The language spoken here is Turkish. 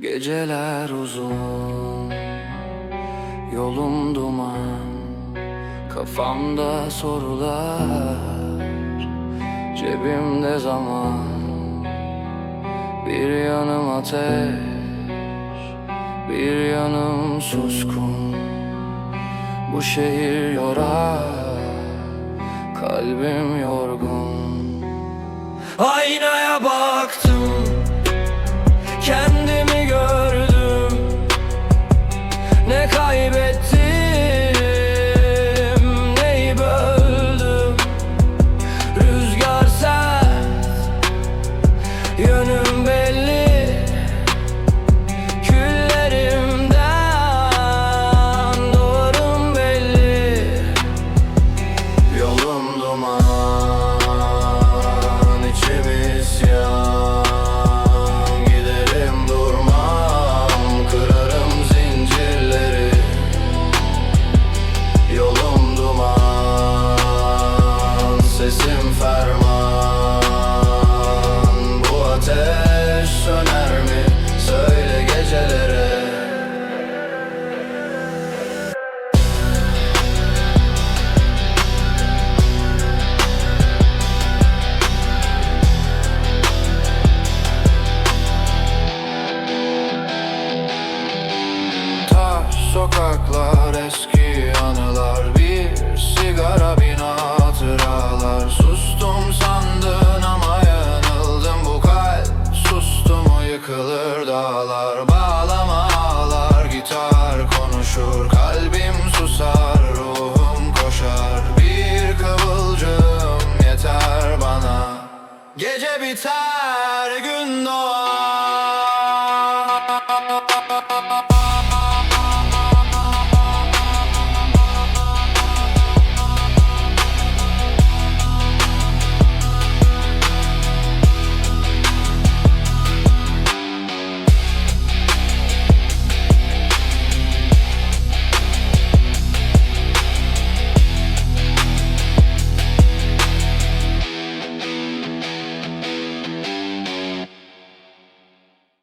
Geceler uzun Yolum duman Kafamda sorular Cebimde zaman Bir yanım ateş Bir yanım suskun. Bu şehir yorar Kalbim yorgun. Aynaya baktım Ne kaybettim Neyi böldüm? Rüzgar sert Yönüm sokaklar eski anılar Bir sigara bin hatıralar. Sustum sandın ama yanıldım Bu kalp sustu mu yıkılır dağlar. Bağlama ağlar gitar konuşur Kalbim susar ruhum koşar. Bir kıvılcım yeter bana. Gece biter